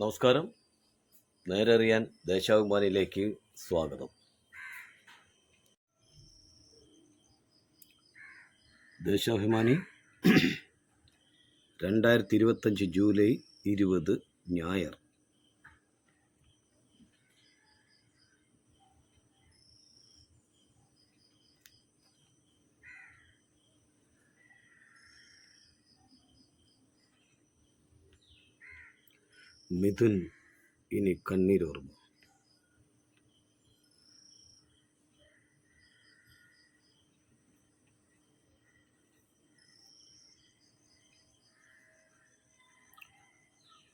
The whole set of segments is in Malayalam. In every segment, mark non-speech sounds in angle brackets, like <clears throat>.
നമസ്കാരം. നേരറിയാൻ ദേശാഭിമാനിയിലേക്ക് സ്വാഗതം. ദേശാഭിമാനി രണ്ടായിരത്തി ഇരുപത്തഞ്ച് ജൂലൈ ഇരുപത് ഞായർ. മിഥുൻ ഇനി കണ്ണീരോർമ്മ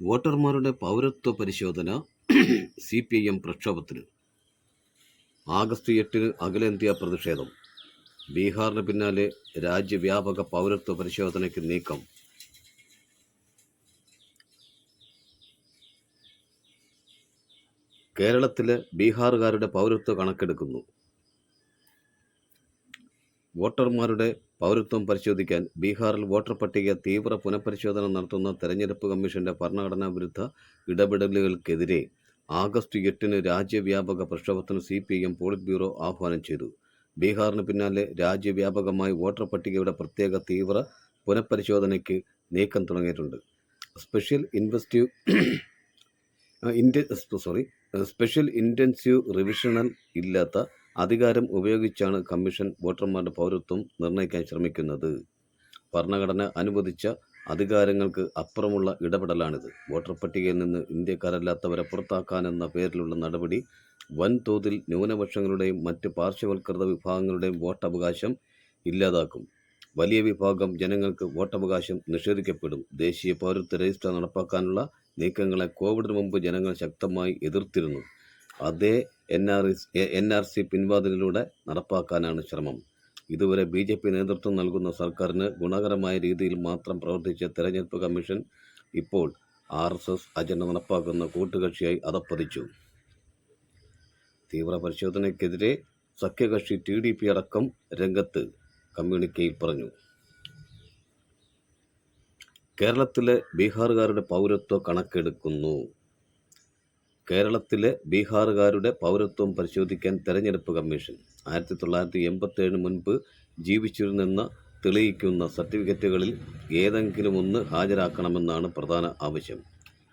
വോട്ടർമാരുടെ പൗരത്വ പരിശോധന <clears throat> സി പി ഐ എം പ്രക്ഷോഭത്തിന്. ആഗസ്റ്റ് എട്ടിന് അഖിലേന്ത്യാ പ്രതിഷേധം. ബീഹാറിന് പിന്നാലെ രാജ്യവ്യാപക പൗരത്വ പരിശോധനയ്ക്ക് നീക്കം. കേരളത്തിലെ ബീഹാറുകാരുടെ പൗരത്വ കണക്കെടുക്കുന്നു. വോട്ടർമാരുടെ പൗരത്വം പരിശോധിക്കാൻ ബീഹാറിൽ വോട്ടർ പട്ടിക തീവ്ര പുനഃപരിശോധന നടത്തുന്ന തെരഞ്ഞെടുപ്പ് കമ്മീഷന്റെ ഭരണഘടനാ വിരുദ്ധ ഇടപെടലുകൾക്കെതിരെ ആഗസ്റ്റ് എട്ടിന് രാജ്യവ്യാപക പ്രക്ഷോഭത്തിന് C P M polit bureau ആഹ്വാനം ചെയ്തു. ബീഹാറിന് പിന്നാലെ രാജ്യവ്യാപകമായി വോട്ടർ പട്ടികയുടെ പ്രത്യേക തീവ്ര പുനഃപരിശോധനയ്ക്ക് നീക്കം തുടങ്ങിയിട്ടുണ്ട്. സ്പെഷ്യൽ ഇൻവെസ്റ്റീവ് ഇൻഡ സോറി സ്പെഷ്യൽ ഇന്റൻസീവ് റിവിഷണൽ ഇല്ലാത്ത അധികാരം ഉപയോഗിച്ചാണ് കമ്മീഷൻ വോട്ടർമാരുടെ പൗരത്വം നിർണയിക്കാൻ ശ്രമിക്കുന്നത്. ഭരണഘടന അനുവദിച്ച അധികാരങ്ങൾക്ക് അപ്പുറമുള്ള ഇടപെടലാണിത്. വോട്ടർ പട്ടികയിൽ നിന്ന് ഇന്ത്യക്കാരല്ലാത്തവരെ പുറത്താക്കാനെന്ന പേരിലുള്ള നടപടി വൻതോതിൽ ന്യൂനപക്ഷങ്ങളുടെയും മറ്റ് പാർശ്വവൽകൃത വിഭാഗങ്ങളുടെയും വോട്ടവകാശം ഇല്ലാതാക്കും. വലിയ വിഭാഗം ജനങ്ങൾക്ക് വോട്ടവകാശം നിഷേധിക്കപ്പെടും. ദേശീയ പൗരത്വ രജിസ്റ്റർ നടപ്പാക്കാനുള്ള നീക്കങ്ങളെ കോവിഡിന് മുമ്പ് ജനങ്ങൾ ശക്തമായി എതിർത്തിരുന്നു. അതേ N R N R C പിൻവാതിലിലൂടെ നടപ്പാക്കാനാണ് ശ്രമം. ഇതുവരെ ബി ജെ പി നേതൃത്വം നൽകുന്ന സർക്കാരിന് ഗുണകരമായ രീതിയിൽ മാത്രം പ്രവർത്തിച്ച തെരഞ്ഞെടുപ്പ് കമ്മീഷൻ ഇപ്പോൾ ആർ എസ് എസ് അജണ്ട നടപ്പാക്കുന്ന കൂട്ടുകക്ഷിയായി അതപ്പതിച്ചു തീവ്ര പരിശോധനയ്ക്കെതിരെ സഖ്യകക്ഷി ടി ഡി പി അടക്കം രംഗത്ത് കമ്മ്യൂണിക്കയിൽ പറഞ്ഞു. കേരളത്തിലെ ബീഹാറുകാരുടെ പൗരത്വ കണക്കെടുക്കുന്നു. കേരളത്തിലെ ബീഹാറുകാരുടെ പൗരത്വം പരിശോധിക്കാൻ തെരഞ്ഞെടുപ്പ് കമ്മീഷൻ ആയിരത്തി തൊള്ളായിരത്തി എൺപത്തേഴിന് മുൻപ് ജീവിച്ചിരുന്നെന്ന് തെളിയിക്കുന്ന സർട്ടിഫിക്കറ്റുകളിൽ ഏതെങ്കിലും ഒന്ന് ഹാജരാക്കണമെന്നാണ് പ്രധാന ആവശ്യം.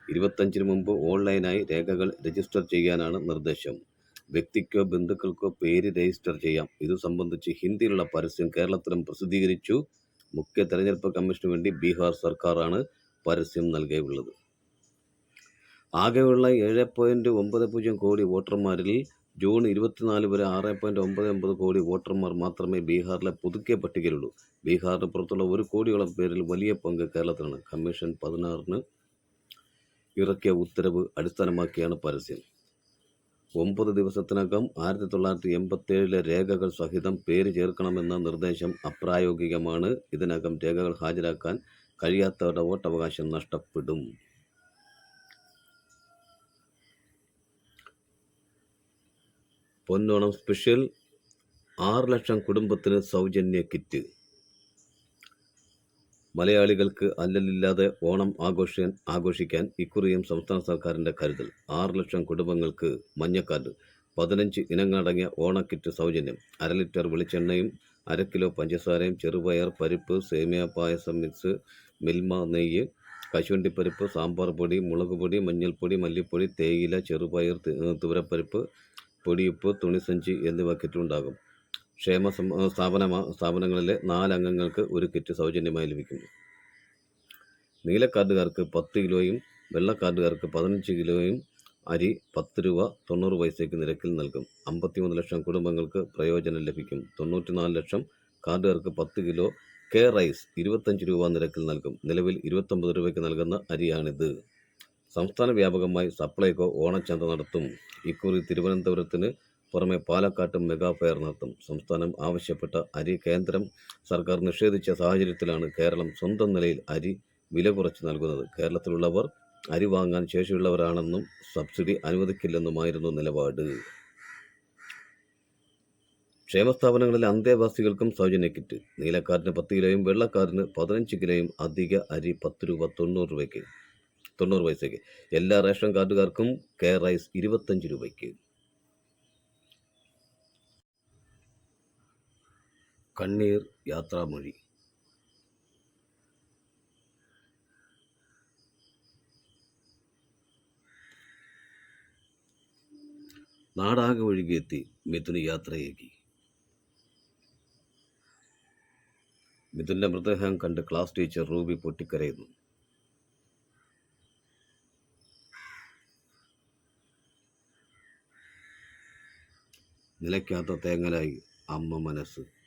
ഇരുപത്തഞ്ചിന് മുമ്പ് ഓൺലൈനായി രേഖകൾ രജിസ്റ്റർ ചെയ്യാനാണ് നിർദ്ദേശം. വ്യക്തിക്കോ ബന്ധുക്കൾക്കോ പേര് രജിസ്റ്റർ ചെയ്യാം. ഇതു സംബന്ധിച്ച് ഹിന്ദിയിലുള്ള പരസ്യം കേരളത്തിലും പ്രസിദ്ധീകരിച്ചു. മുഖ്യ തെരഞ്ഞെടുപ്പ് കമ്മീഷന് വേണ്ടി ബീഹാർ സർക്കാരാണ് പരസ്യം നൽകിയുള്ളത്. ആകെയുള്ള ഏഴ് പോയിന്റ് ഒമ്പത് പൂജ്യം കോടി വോട്ടർമാരിൽ ജൂൺ ഇരുപത്തിനാല് വരെ ആറ് പോയിന്റ് ഒമ്പത് ഒമ്പത് കോടി വോട്ടർമാർ മാത്രമേ ബീഹാറിലെ പുതുക്കിയ പട്ടികയിലുള്ളൂ. ബീഹാറിന് പുറത്തുള്ള ഒരു കോടിയോളം പേരിൽ വലിയ പങ്ക് കേരളത്തിലാണ് കമ്മീഷൻ പതിനാറിന് ഇറക്കിയ ഉത്തരവ് അടിസ്ഥാനമാക്കിയാണ് പരസ്യം. ഒമ്പത് ദിവസത്തിനകം ആയിരത്തി തൊള്ളായിരത്തി എൺപത്തേഴിലെ രേഖകൾ സഹിതം പേര് ചേർക്കണമെന്ന നിർദ്ദേശം അപ്രായോഗികമാണ്. ഇതിനകം രേഖകൾ ഹാജരാക്കാൻ കഴിയാത്തവരുടെ വോട്ടവകാശം നഷ്ടപ്പെടും. പൊന്നോണം സ്പെഷ്യൽ ആറ് ലക്ഷം കുടുംബത്തിന് സൗജന്യ കിറ്റ്. മലയാളികൾക്ക് അല്ലലില്ലാതെ ഓണം ആഘോഷിക്കാൻ ആഘോഷിക്കാൻ ഇക്കുറിയും സംസ്ഥാന സർക്കാരിന്റെ കരുതൽ. ആറ് ലക്ഷം കുടുംബങ്ങൾക്ക് മഞ്ഞക്കാർഡ്. പതിനഞ്ച് ഇനങ്ങളടങ്ങിയ ഓണക്കിറ്റ് സൗജന്യം. അര ലിറ്റർ വെളിച്ചെണ്ണയും അര കിലോ പഞ്ചസാരയും ചെറുപയർ പരിപ്പ് സേമിയ പായസം മിക്സ് മിൽമ നെയ്യ് കശുവണ്ടിപ്പരിപ്പ് സാമ്പാർ പൊടി മുളക് പൊടി മഞ്ഞൾപ്പൊടി മല്ലിപ്പൊടി തേയില ചെറുപയർ തുവരപ്പരിപ്പ് പൊടിയുപ്പ് തുണിസഞ്ചി എന്നിവ കിറ്റുണ്ടാകും ക്ഷേമ സ്ഥാപന സ്ഥാപനങ്ങളിലെ നാലംഗങ്ങൾക്ക് ഒരു കിറ്റ് സൗജന്യമായി ലഭിക്കുന്നു. നീല കാർഡുകാർക്ക് പത്ത് കിലോയും വെള്ള കാർഡുകാർക്ക് പതിനഞ്ച് കിലോയും അരി പത്ത് രൂപ തൊണ്ണൂറ് പൈസയ്ക്ക് നിരക്കിൽ നൽകും. അമ്പത്തിമൂന്ന് ലക്ഷം കുടുംബങ്ങൾക്ക് പ്രയോജനം ലഭിക്കും. തൊണ്ണൂറ്റിനാല് ലക്ഷം കാർഡുകാർക്ക് പത്ത് കിലോ കെ റൈസ് ഇരുപത്തഞ്ച് രൂപ നിരക്കിൽ നൽകും. നിലവിൽ ഇരുപത്തൊമ്പത് രൂപയ്ക്ക് നൽകുന്ന അരിയാണിത്. സംസ്ഥാന വ്യാപകമായി സപ്ലൈകോ ഓണച്ചന്ത നടത്തും. ഇക്കുറി തിരുവനന്തപുരത്തിന് പുറമെ പാലക്കാട്ടും മെഗാ ഫെയർ നടത്തും. സംസ്ഥാനം ആവശ്യപ്പെട്ട അരി കേന്ദ്രം സർക്കാർ നിഷേധിച്ച സാഹചര്യത്തിലാണ് കേരളം സ്വന്തം നിലയിൽ അരി വില കുറച്ച് നൽകുന്നത്. കേരളത്തിലുള്ളവർ അരി വാങ്ങാൻ ശേഷിയുള്ളവരാണെന്നും സബ്സിഡി അനുവദിക്കില്ലെന്നുമായിരുന്നു നിലപാട്. ക്ഷേമസ്ഥാപനങ്ങളിലെ അന്തേവാസികൾക്കും സൗജന്യ കിറ്റ്. നീലക്കാരന് പത്ത് കിലോയും വെള്ളക്കാരന് പതിനഞ്ച് കിലോയും അധിക അരി പത്ത് രൂപ തൊണ്ണൂറ് രൂപയ്ക്ക്. തൊണ്ണൂറ് പൈസയ്ക്ക്. എല്ലാ റേഷൻ കാർഡുകാർക്കും കെയർ റൈസ് ഇരുപത്തഞ്ച് രൂപയ്ക്ക്. കണ്ണീർ യാത്രാമൊഴി. നാടാകെ ഒഴുകിയെത്തി മിഥുന് യാത്രയേകി. മിഥുന്റെ മൃതദേഹം കണ്ട് ക്ലാസ് ടീച്ചർ റൂബി പൊട്ടിക്കരയുന്നു. നിലയ്ക്കാത്ത തേങ്ങലായി അമ്മ മനസ്സ്.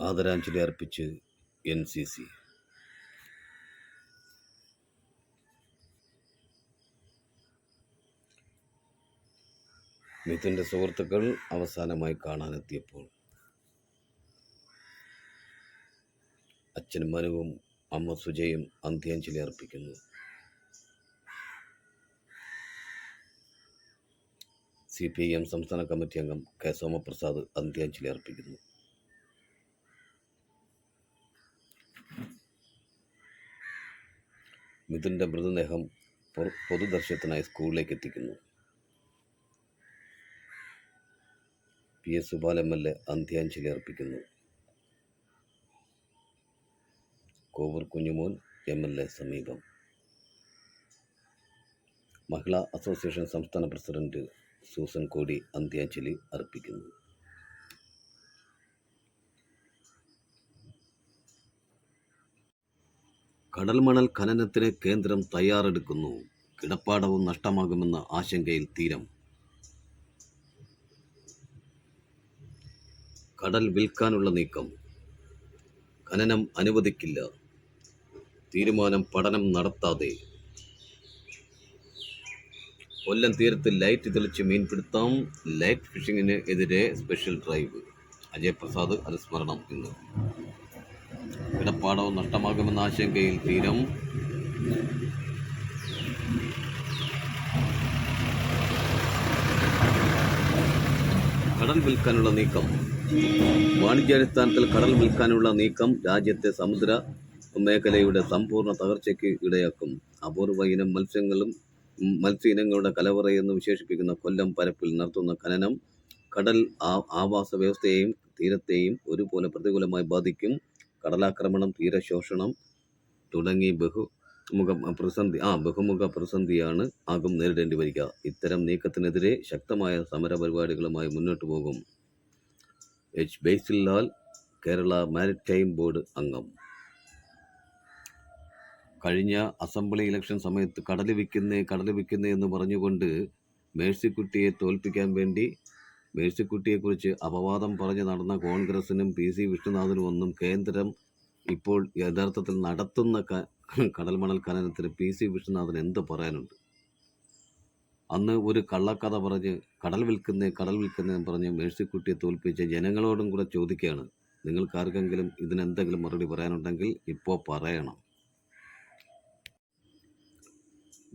ആദരാഞ്ജലി അർപ്പിച്ച് എൻ സി സി. മിഥുന്റെ സുഹൃത്തുക്കൾ അവസാനമായി കാണാനെത്തിയപ്പോൾ അച്ഛൻ മനുവും അമ്മ സുജയും അന്ത്യാഞ്ജലി അർപ്പിക്കുന്നു. സി പി എം സംസ്ഥാന കമ്മിറ്റി അംഗം കെ സോമപ്രസാദ് അന്ത്യാഞ്ജലി അർപ്പിക്കുന്നു. മിഥുന്റെ മൃതദേഹം പൊതുദർശനത്തിനായി സ്കൂളിലേക്ക് എത്തിക്കുന്നു. P S Supal M L A അന്ത്യാഞ്ജലി അർപ്പിക്കുന്നു. Kovoor Kunjumon M L A സമീപം. മഹിളാ അസോസിയേഷൻ സംസ്ഥാന പ്രസിഡന്റ് സൂസൻ കോടി അന്ത്യാഞ്ജലി അർപ്പിക്കുന്നു. കടൽമണൽ ഖനനത്തിന് കേന്ദ്രം തയ്യാറെടുക്കുന്നു. കിടപ്പാടവും നഷ്ടമാകുമെന്ന ആശങ്കയിൽ തീരം. കടൽ വിൽക്കാനുള്ള നീക്കം. ഖനനം അനുവദിക്കില്ല. തീരുമാനം പഠനം നടത്താതെ. കൊല്ലം തീരത്ത് ലൈറ്റ് തെളിച്ച് മീൻപിടുത്തം. ലൈറ്റ് ഫിഷിങ്ങിന് എതിരെ സ്പെഷ്യൽ ഡ്രൈവ്. അജയ് പ്രസാദ് അനുസ്മരണം ഇന്ന്. കിടപ്പാടവും നഷ്ടമാകുമെന്ന ആശങ്കയിൽ തീരം. കടൽ വിൽക്കാനുള്ള നീക്കം. വാണിജ്യാടിസ്ഥാനത്തിൽ കടൽ വിൽക്കാനുള്ള നീക്കം രാജ്യത്തെ സമുദ്ര മേഖലയുടെ സമ്പൂർണ തകർച്ചയ്ക്ക് ഇടയാക്കും. അപൂർവ ഇനം മത്സ്യങ്ങളും മത്സ്യ ഇനങ്ങളുടെ കലവറയെന്ന് വിശേഷിപ്പിക്കുന്ന കൊല്ലം പരപ്പിൽ നടത്തുന്ന ഖനനം കടൽ ആവാസ വ്യവസ്ഥയെയും തീരത്തെയും ഒരുപോലെ പ്രതികൂലമായി ബാധിക്കും. കടലാക്രമണം തീരശോഷണം തുടങ്ങി ബഹു മുഖ പ്രതിസന്ധി ആ ബഹുമുഖ പ്രതിസന്ധിയാണ് ആകും നേരിടേണ്ടി വരിക. ഇത്തരം നീക്കത്തിനെതിരെ ശക്തമായ സമര പരിപാടികളുമായി മുന്നോട്ട് പോകും. H Basillal Kerala maritime board അംഗം. കഴിഞ്ഞ അസംബ്ലി ഇലക്ഷൻ സമയത്ത് കടൽ വിൽക്കുന്നേ കടൽ വിൽക്കുന്നേ എന്ന് പറഞ്ഞുകൊണ്ട് മേഴ്സിക്കുട്ടിയെ തോൽപ്പിക്കാൻ വേണ്ടി മേഴ്സിക്കുട്ടിയെക്കുറിച്ച് അപവാദം പറഞ്ഞ് നടന്ന കോൺഗ്രസിനും പി സി വിഷ്ണുനാഥനും ഒന്നും കേന്ദ്രം ഇപ്പോൾ യഥാർത്ഥത്തിൽ നടത്തുന്ന കടൽമണൽ ഖനനത്തിന് പി സി വിഷ്ണുനാഥൻ എന്ത് പറയാനുണ്ട്? അന്ന് ഒരു കള്ളക്കഥ പറഞ്ഞ് കടൽ വിൽക്കുന്നേ കടൽ വിൽക്കുന്നേ പറഞ്ഞ് മേഴ്സിക്കുട്ടിയെ തോൽപ്പിച്ച ജനങ്ങളോടും കൂടെ ചോദിക്കുകയാണ്. നിങ്ങൾക്കാർക്കെങ്കിലും ഇതിനെന്തെങ്കിലും മറുപടി പറയാനുണ്ടെങ്കിൽ ഇപ്പോൾ പറയണം.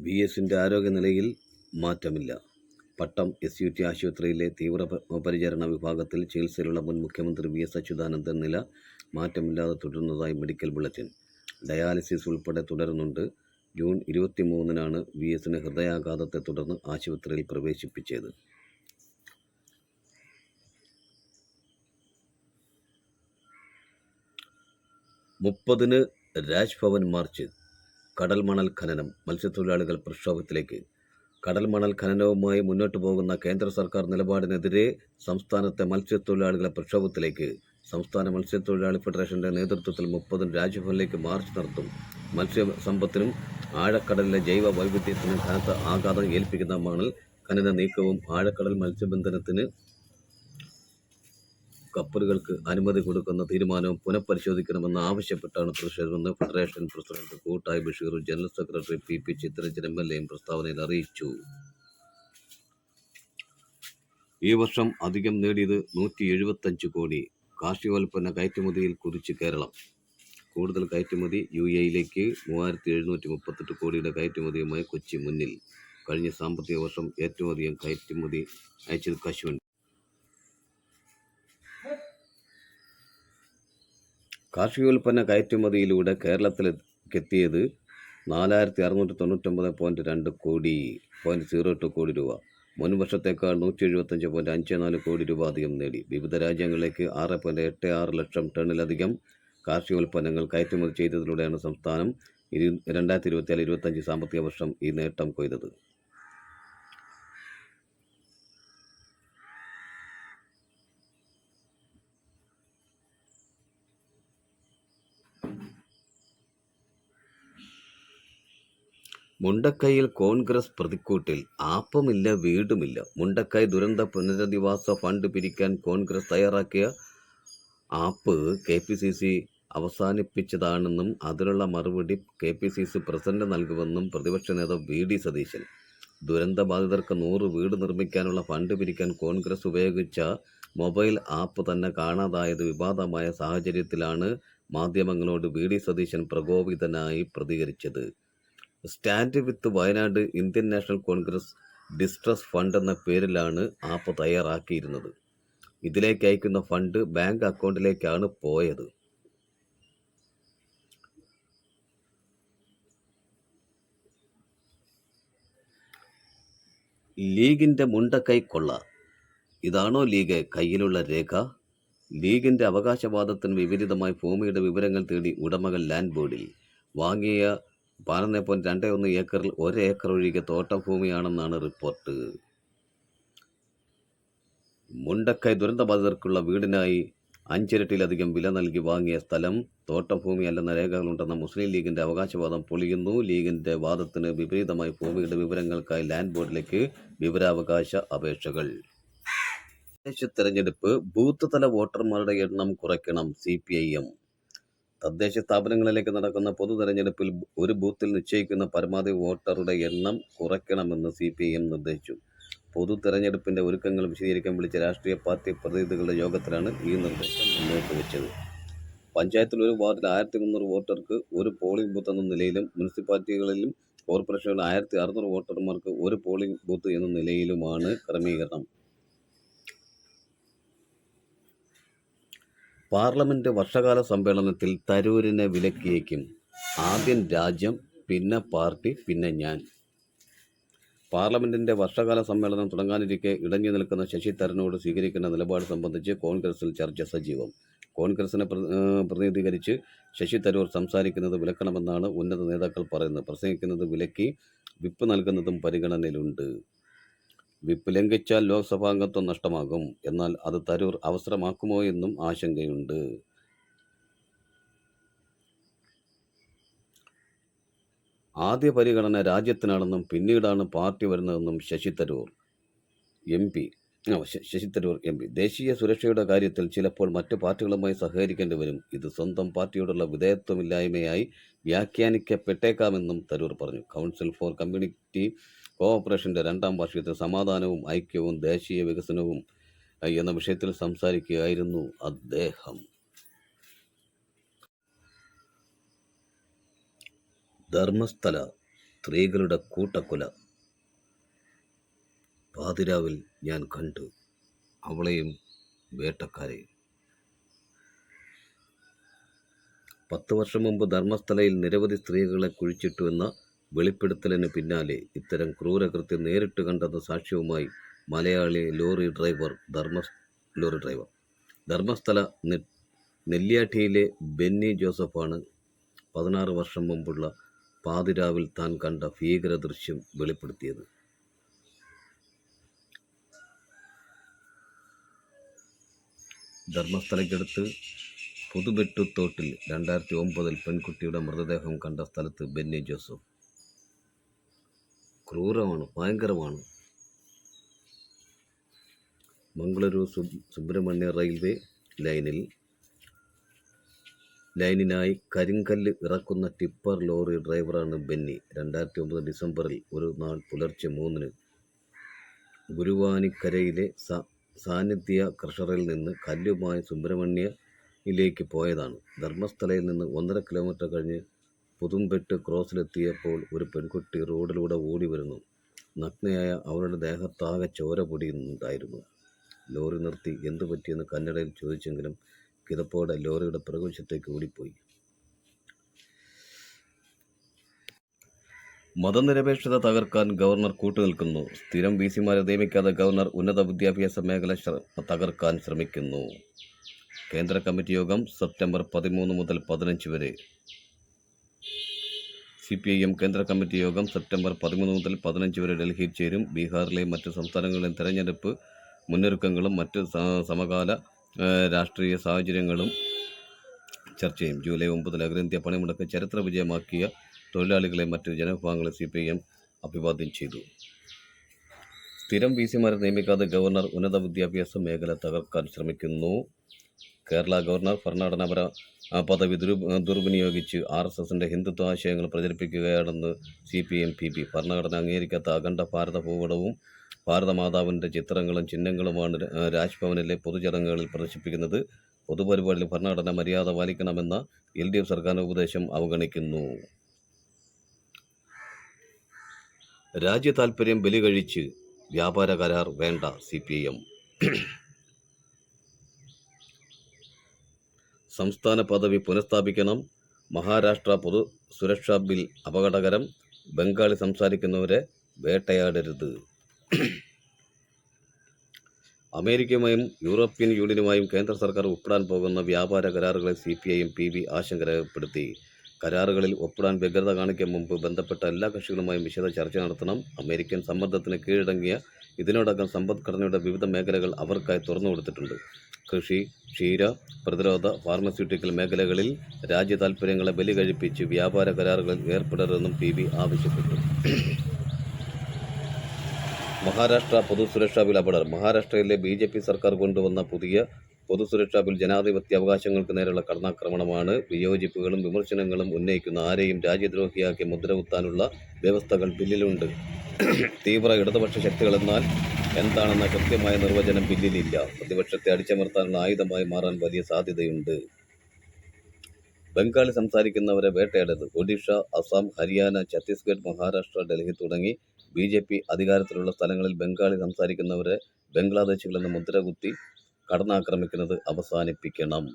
ബി എസിന്റെ ആരോഗ്യനിലയിൽ മാറ്റമില്ല. പട്ടം എസ് യു ടി ആശുപത്രിയിലെ തീവ്രപരിചരണ പരിചരണ വിഭാഗത്തിൽ ചികിത്സയിലുള്ള മുൻ മുഖ്യമന്ത്രി വി എസ് അച്യുതാനന്ദൻ നില മാറ്റമില്ലാതെ തുടരുന്നതായി മെഡിക്കൽ ബുള്ളറ്റിൻ. ഡയാലിസിസ് ഉൾപ്പെടെ തുടരുന്നുണ്ട്. ജൂൺ ഇരുപത്തി മൂന്നിനാണ് വി എസിന് ഹൃദയാഘാതത്തെ തുടർന്ന് ആശുപത്രിയിൽ പ്രവേശിപ്പിച്ചത്. മുപ്പതിന് രാജ്ഭവൻ മാർച്ച്. കടൽമണൽ ഖനനം. മത്സ്യത്തൊഴിലാളികൾ പ്രക്ഷോഭത്തിലേക്ക്. കടൽ മണൽ ഖനനവുമായി മുന്നോട്ടു പോകുന്ന കേന്ദ്ര സർക്കാർ നിലപാടിനെതിരെ സംസ്ഥാനത്തെ മത്സ്യത്തൊഴിലാളികളെ പ്രക്ഷോഭത്തിലേക്ക്. സംസ്ഥാന മത്സ്യത്തൊഴിലാളി ഫെഡറേഷന്റെ നേതൃത്വത്തിൽ മുപ്പതിന് രാജ്ഭവനിലേക്ക് മാർച്ച് നടത്തും. മത്സ്യസമ്പത്തിനും ആഴക്കടലിലെ ജൈവ വൈവിധ്യത്തിനും കനത്ത ആഘാതം ഏൽപ്പിക്കുന്ന മണൽ ഖനന നീക്കവും ആഴക്കടൽ മത്സ്യബന്ധനത്തിന് കപ്പലുകൾക്ക് അനുമതി കൊടുക്കുന്ന തീരുമാനവും പുനഃപരിശോധിക്കണമെന്ന് ആവശ്യപ്പെട്ടാണ് പ്രതിഷേധമെന്ന് federation president Koottayi ബഷീറും general secretary P P Chitharanjan M L എയും പ്രസ്താവനയിൽ അറിയിച്ചു. ഈ വർഷം അധികം നേടിയത് നൂറ്റി എഴുപത്തഞ്ച് കോടി. കാർഷികോൽപ്പന്ന കയറ്റുമതിയിൽ കുതിച്ച് കേരളം. കൂടുതൽ കയറ്റുമതി യു എയിലേക്ക് മൂവായിരത്തി എഴുന്നൂറ്റി മുപ്പത്തെട്ട് കോടിയുടെ കയറ്റുമതിയുമായി കൊച്ചി മുന്നിൽ. കഴിഞ്ഞ സാമ്പത്തിക വർഷം ഏറ്റവും അധികം കയറ്റുമതി അയച്ചത് കശുവണ്ടി. കാർഷികോൽപ്പന്ന കയറ്റുമതിയിലൂടെ കേരളത്തിലെത്തിയത് നാലായിരത്തി അറുന്നൂറ്റി തൊണ്ണൂറ്റൊമ്പത് പോയിന്റ് രണ്ട് കോടി പോയിന്റ് സീറോ എട്ട് കോടി രൂപ. മുൻ വർഷത്തേക്കാൾ നൂറ്റി എഴുപത്തഞ്ച് പോയിന്റ് അഞ്ച് നാല് കോടി രൂപ അധികം നേടി. വിവിധ രാജ്യങ്ങളിലേക്ക് ആറ് പോയിന്റ് എട്ട് ആറ് ലക്ഷം ടണ്ണിലധികം കാർഷികോൽപ്പന്നങ്ങൾ കയറ്റുമതി ചെയ്തതിലൂടെയാണ് സംസ്ഥാനം ഇരു രണ്ടായിരത്തി ഇരുപത്തിയാൽ ഇരുപത്തഞ്ച് സാമ്പത്തിക വർഷം ഈ നേട്ടം കൊയ്തത്. മുണ്ടക്കൈയിൽ കോൺഗ്രസ് പ്രതിക്കൂട്ടിൽ ആപ്പമില്ല വീടുമില്ല. മുണ്ടക്കൈ ദുരന്ത പുനരധിവാസ ഫണ്ട് പിരിക്കാൻ കോൺഗ്രസ് തയ്യാറാക്കിയ app K P C C അവസാനിപ്പിച്ചതാണെന്നും അതിനുള്ള മറുപടി K P C C president നൽകുമെന്നും പ്രതിപക്ഷ നേതാവ് വി ഡി സതീശൻ. ദുരന്തബാധിതർക്ക് നൂറ് വീട് നിർമ്മിക്കാനുള്ള ഫണ്ട് പിരിക്കാൻ കോൺഗ്രസ് ഉപയോഗിച്ച മൊബൈൽ ആപ്പ് തന്നെ കാണാതായത് വിവാദമായ സാഹചര്യത്തിലാണ് മാധ്യമങ്ങളോട് വി ഡി സതീശൻ പ്രകോപിതനായി പ്രതികരിച്ചത്. Stand with Wayanad Indian National Congress distress fund എന്ന പേരിലാണ് ആപ്പ് തയ്യാറാക്കിയിരുന്നത്. ഇതിലേക്ക് അയക്കുന്ന ഫണ്ട് ബാങ്ക് അക്കൗണ്ടിലേക്കാണ് പോയത്. ലീഗിന്റെ മുണ്ടക്കൈ കൊള്ള. ഇതാണോ ലീഗ് കയ്യിലുള്ള രേഖ? ലീഗിന്റെ അവകാശവാദത്തിന് വിപരീതമായി ഭൂമിയുടെ വിവരങ്ങൾ തേടി ഉടമകൾ ലാൻഡ് ബോർഡിൽ. വാങ്ങിയ പതിനൊന്ന് പോയിന്റ് രണ്ട് ഒന്ന് ഏക്കറിൽ ഒരു ഏക്കർ ഒഴികെ തോട്ടഭൂമിയാണെന്നാണ് റിപ്പോർട്ട്. മുണ്ടക്കൈ ദുരന്തബാധിതർക്കുള്ള വീടിനായി അഞ്ചിരട്ടിയിലധികം വില നൽകി വാങ്ങിയ സ്ഥലം തോട്ടഭൂമിയല്ലെന്ന രേഖകളുണ്ടെന്ന മുസ്ലിം ലീഗിന്റെ അവകാശവാദം പൊളിയുന്നു. ലീഗിന്റെ വാദത്തിന് വിപരീതമായി ഭൂമിയുടെ വിവരങ്ങൾക്കായി ലാൻഡ് ബോർഡിലേക്ക് വിവരാവകാശ അപേക്ഷകൾ. തെരഞ്ഞെടുപ്പ് ബൂത്ത് തല വോട്ടർമാരുടെ എണ്ണം കുറയ്ക്കണം സി പി ഐ എം. തദ്ദേശ സ്ഥാപനങ്ങളിലേക്ക് നടക്കുന്ന പൊതു തെരഞ്ഞെടുപ്പിൽ ഒരു ബൂത്തിൽ നിശ്ചയിക്കുന്ന പരമാവധി വോട്ടറുടെ എണ്ണം കുറയ്ക്കണമെന്ന് സി പി ഐ എം നിർദ്ദേശിച്ചു. പൊതു തെരഞ്ഞെടുപ്പിന്റെ ഒരുക്കങ്ങൾ വിശദീകരിക്കാൻ വിളിച്ച രാഷ്ട്രീയ പാർട്ടി പ്രതിനിധികളുടെ യോഗത്തിലാണ് ഈ നിർദ്ദേശം മുന്നോട്ട് വെച്ചത്. പഞ്ചായത്തിൽ ഒരു വാർഡിൽ ആയിരത്തി മുന്നൂറ് വോട്ടർക്ക് ഒരു പോളിംഗ് ബൂത്ത് എന്ന നിലയിലും മുനിസിപ്പാലിറ്റികളിലും കോർപ്പറേഷനുകളിൽ ആയിരത്തി അറുന്നൂറ് വോട്ടർമാർക്ക് ഒരു പോളിംഗ് ബൂത്ത് എന്ന നിലയിലുമാണ് ക്രമീകരണം. പാർലമെന്റ് വർഷകാല സമ്മേളനത്തിൽ തരൂരിനെ വിലക്കിയേക്കും. ആദ്യം രാജ്യം പിന്നെ പാർട്ടി പിന്നെ ഞാൻ. പാർലമെന്റിന്റെ വർഷകാല സമ്മേളനം തുടങ്ങാനിരിക്കെ ഇടഞ്ഞു നിൽക്കുന്ന ശശി തരനോട് സ്വീകരിക്കുന്ന നിലപാട് സംബന്ധിച്ച് കോൺഗ്രസിൽ ചർച്ച സജീവം. കോൺഗ്രസിനെ പ്രതിനിധീകരിച്ച് ശശി തരൂർ സംസാരിക്കുന്നത് വിലക്കണമെന്നാണ് ഉന്നത നേതാക്കൾ പറയുന്നത്. പ്രസംഗിക്കുന്നത് വിലക്കി വിപ്പ് നൽകുന്നതും പരിഗണനയിലുണ്ട്. വിപ്പ് ലംഘിച്ചാൽ ലോക്സഭാംഗത്വം നഷ്ടമാകും. എന്നാൽ അത് തരൂർ അവസരമാക്കുമോ എന്നും ആശങ്കയുണ്ട്. ആദ്യ പരിഗണന രാജ്യത്തിനാണെന്നും പിന്നീടാണ് പാർട്ടി വരുന്നതെന്നും Shashi Tharoor M P. Shashi Tharoor M P. ദേശീയ സുരക്ഷയുടെ കാര്യത്തിൽ ചിലപ്പോൾ മറ്റു പാർട്ടികളുമായി സഹകരിക്കേണ്ടി വരും. ഇത് സ്വന്തം പാർട്ടിയോടുള്ള വിധേയത്വമില്ലായ്മയായി വ്യാഖ്യാനിക്കപ്പെട്ടേക്കാമെന്നും തരൂർ പറഞ്ഞു. കൗൺസിൽ ഫോർ കമ്മ്യൂണിറ്റി കോഓപ്പറേഷന്റെ രണ്ടാം വാർഷികത്തിൽ സമാധാനവും ഐക്യവും ദേശീയ വികസനവും എന്ന വിഷയത്തിൽ സംസാരിക്കുകയായിരുന്നു അദ്ദേഹം. ധർമ്മസ്ഥല സ്ത്രീകളുടെ കൂട്ടക്കൊല. പാതിരാവിൽ ഞാൻ കണ്ടു അവളെയും വേട്ടക്കാരെയും. പത്ത് വർഷം മുമ്പ് ധർമ്മസ്ഥലയിൽ നിരവധി സ്ത്രീകളെ കുഴിച്ചിട്ടു എന്ന വെളിപ്പെടുത്തലിന് പിന്നാലെ ഇത്തരം ക്രൂരകൃത്യം നേരിട്ട് കണ്ടെന്ന സാക്ഷ്യവുമായി മലയാളി ലോറി ഡ്രൈവർ ധർമ്മ ലോറി ഡ്രൈവർ. ധർമ്മസ്ഥല നെല്ലിയാട്ടിയിലെ ബെന്നി ജോസഫാണ് പതിനാറ് വർഷം മുമ്പുള്ള പാതിരാവിൽ താൻ കണ്ട ഭീകര ദൃശ്യം വെളിപ്പെടുത്തിയത്. ധർമ്മസ്ഥലയ്ക്കടുത്ത് പുതുബെട്ടുത്തോട്ടിൽ രണ്ടായിരത്തി ഒമ്പതിൽ പെൺകുട്ടിയുടെ മൃതദേഹം കണ്ട സ്ഥലത്ത് ബെന്നി ജോസഫ്. ക്രൂരമാണ് ഭയങ്കരമാണ്. മംഗളൂരു സുബ്രഹ്മണ്യ റെയിൽവേ ലൈനിൽ ലൈനിനായി കരിങ്കല്ല് ഇറക്കുന്ന ടിപ്പർ ലോറി ഡ്രൈവറാണ് ബെന്നി. രണ്ടായിരത്തി ഒമ്പത് ഡിസംബറിൽ ഒരു നാൾ പുലർച്ചെ മൂന്നിന് ഗുരുവാനിക്കരയിലെ സാന്നിധ്യ ക്രഷറിൽ നിന്ന് കല്ലുമായി സുബ്രഹ്മണ്യയിലേക്ക് പോയതാണ്. ധർമ്മസ്ഥലയിൽ നിന്ന് ഒന്നര കിലോമീറ്റർ കഴിഞ്ഞ് പുതുമ്പെട്ട് ക്രോസിലെത്തിയപ്പോൾ ഒരു പെൺകുട്ടി റോഡിലൂടെ ഓടി വരുന്നു നഗ്നയായ അവളുടെ ദേഹത്താകെ ചോര പൊടിയുന്നുണ്ടായിരുന്നു. ലോറി നിർത്തി എന്തു പറ്റിയെന്ന് കന്നഡയിൽ ചോദിച്ചെങ്കിലും കിതപ്പോടെ ലോറിയുടെ പ്രകോശത്തേക്ക് ഓടിപ്പോയി. മതനിരപേക്ഷത തകർക്കാൻ ഗവർണർ കൂട്ടുനിൽക്കുന്നു. സ്ഥിരം വി സിമാരെ നിയമിക്കാതെ ഗവർണർ ഉന്നത വിദ്യാഭ്യാസ മേഖല തകർക്കാൻ ശ്രമിക്കുന്നു. കേന്ദ്ര കമ്മിറ്റി യോഗം സെപ്റ്റംബർ പതിമൂന്ന് മുതൽ പതിനഞ്ച് വരെ. സി പി ഐ എം കേന്ദ്ര കമ്മിറ്റി യോഗം സെപ്റ്റംബർ പതിമൂന്ന് മുതൽ പതിനഞ്ച് വരെ ഡൽഹിയിൽ ചേരും. ബീഹാറിലെയും മറ്റ് സംസ്ഥാനങ്ങളിലെയും തെരഞ്ഞെടുപ്പ് മുന്നൊരുക്കങ്ങളും മറ്റ് സമകാല രാഷ്ട്രീയ സാഹചര്യങ്ങളും ചർച്ച ചെയ്യും. ജൂലൈ ഒമ്പതിൽ അഖിലേന്ത്യാ പണിമുടക്ക് ചരിത്ര വിജയമാക്കിയ തൊഴിലാളികളെ മറ്റ് ജനവിഭാഗങ്ങളെ സി പി ഐ എം അഭിവാദ്യം ചെയ്തു. സ്ഥിരം വി സിമാരെ നിയമിക്കാതെ ഗവർണർ ഉന്നത വിദ്യാഭ്യാസ മേഖല തകർക്കാൻ ശ്രമിക്കുന്നു. കേരള ഗവർണർ ഭരണഘടനാപര പദവി ദുരു ദുർവിനിയോഗിച്ച് ആർ എസ് എസിന്റെ ഹിന്ദുത്വ ആശയങ്ങൾ പ്രചരിപ്പിക്കുകയാണെന്ന് C P M P. P ഭരണഘടന അംഗീകരിക്കാത്ത അഖണ്ഡ ഭാരത ഭൂപടവും ഭാരതമാതാവിന്റെ ചിത്രങ്ങളും ചിഹ്നങ്ങളുമാണ് രാജ്ഭവനിലെ പൊതുചടങ്ങുകളിൽ പ്രദർശിപ്പിക്കുന്നത്. പൊതുപരിപാടിയിൽ ഭരണഘടന മര്യാദ പാലിക്കണമെന്ന എൽ ഡി എഫ് സർക്കാരിന്റെ ഉപദേശം അവഗണിക്കുന്നു. രാജ്യ താൽപ്പര്യം ബലി കഴിച്ച് വ്യാപാര കരാർ വേണ്ട സി പി എം സംസ്ഥാന പദവി പുനഃസ്ഥാപിക്കണം. മഹാരാഷ്ട്ര പൊതു സുരക്ഷാ ബിൽ അപകടകരം. ബംഗാളി സംസാരിക്കുന്നവരെ വേട്ടയാടരുത്. അമേരിക്കയുമായും യൂറോപ്യൻ യൂണിയനുമായും കേന്ദ്ര സർക്കാർ ഒപ്പിടാൻ പോകുന്ന വ്യാപാര കരാറുകളെ C P I M P B ആശങ്ക രേഖപ്പെടുത്തി കരാറുകളിൽ ഒപ്പിടാൻ വ്യഗ്രത കാണിക്കാൻ മുമ്പ് ബന്ധപ്പെട്ട എല്ലാ കക്ഷികളുമായും വിശദ ചർച്ച നടത്തണം. അമേരിക്കൻ സമ്മർദ്ദത്തിന് കീഴടങ്ങിയ ഇതിനോടകം സമ്പദ്ഘടനയുടെ വിവിധ മേഖലകൾ അവർക്കായി തുറന്നു കൊടുത്തിട്ടുണ്ട് കൃഷി ക്ഷീര പ്രതിരോധ ഫാർമസ്യൂട്ടിക്കൽ മേഖലകളിൽ രാജ്യ താൽപ്പര്യങ്ങളെ ബലി കഴിപ്പിച്ച് വ്യാപാര കരാറുകളിൽ ഏർപ്പെടരുതെന്നും പി ബി ആവശ്യപ്പെട്ടു. മഹാരാഷ്ട്ര പൊതുസുരക്ഷാ ബിൽ അപകടം. മഹാരാഷ്ട്രയിലെ ബി ജെ പി സർക്കാർ കൊണ്ടുവന്ന പുതിയ പൊതുസുരക്ഷാ ബിൽ ജനാധിപത്യ അവകാശങ്ങൾക്ക് നേരെയുള്ള കടന്നാക്രമണമാണ് വിയോജിപ്പുകളും വിമർശനങ്ങളും ഉന്നയിക്കുന്ന ആരെയും രാജ്യദ്രോഹിയാക്കി മുദ്രകുത്താനുള്ള വ്യവസ്ഥകൾ ബില്ലിലുണ്ട്. തീവ്ര ഇടതുപക്ഷ ശക്തികളെന്നാൽ എന്താണെന്ന കൃത്യമായ നിർവചനം ബില്ലിലില്ല പ്രതിപക്ഷത്തെ അടിച്ചമർത്താനുള്ള ആയുധമായി മാറാൻ വലിയ സാധ്യതയുണ്ട്. ബംഗാളി സംസാരിക്കുന്നവരെ വേട്ടയാടരുത്. ഒഡീഷ അസം ഹരിയാന ഛത്തീസ്ഗഡ് മഹാരാഷ്ട്ര ഡൽഹി തുടങ്ങി ബി ജെ പി അധികാരത്തിലുള്ള സ്ഥലങ്ങളിൽ ബംഗാളി സംസാരിക്കുന്നവരെ ബംഗ്ലാദേശികളെന്ന് മുദ്രകുത്തി കടന്നാക്രമിക്കുന്നത് അവസാനിപ്പിക്കണം.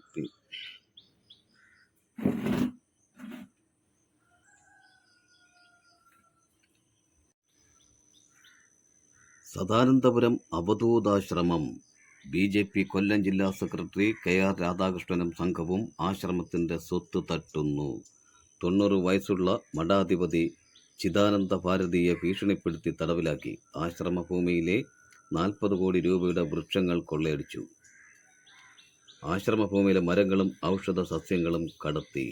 Sadanandapuram Avadhoothashramam. B J P Kollam ജില്ലാ സെക്രട്ടറി കെ ആർ രാധാകൃഷ്ണനും സംഘവും ആശ്രമത്തിന്റെ സ്വത്ത് തട്ടുന്നു. തൊണ്ണൂറ് വയസ്സുള്ള മഠാധിപതി ചിദാനന്ദ ഭാരതിയെ ഭീഷണിപ്പെടുത്തി തടവിലാക്കി. ആശ്രമഭൂമിയിലെ നാൽപ്പത് കോടി രൂപയുടെ വൃക്ഷങ്ങൾ കൊള്ളയടിച്ചു. ആശ്രമഭൂമിയിലെ മരങ്ങളും ഔഷധ സസ്യങ്ങളും കടത്തി.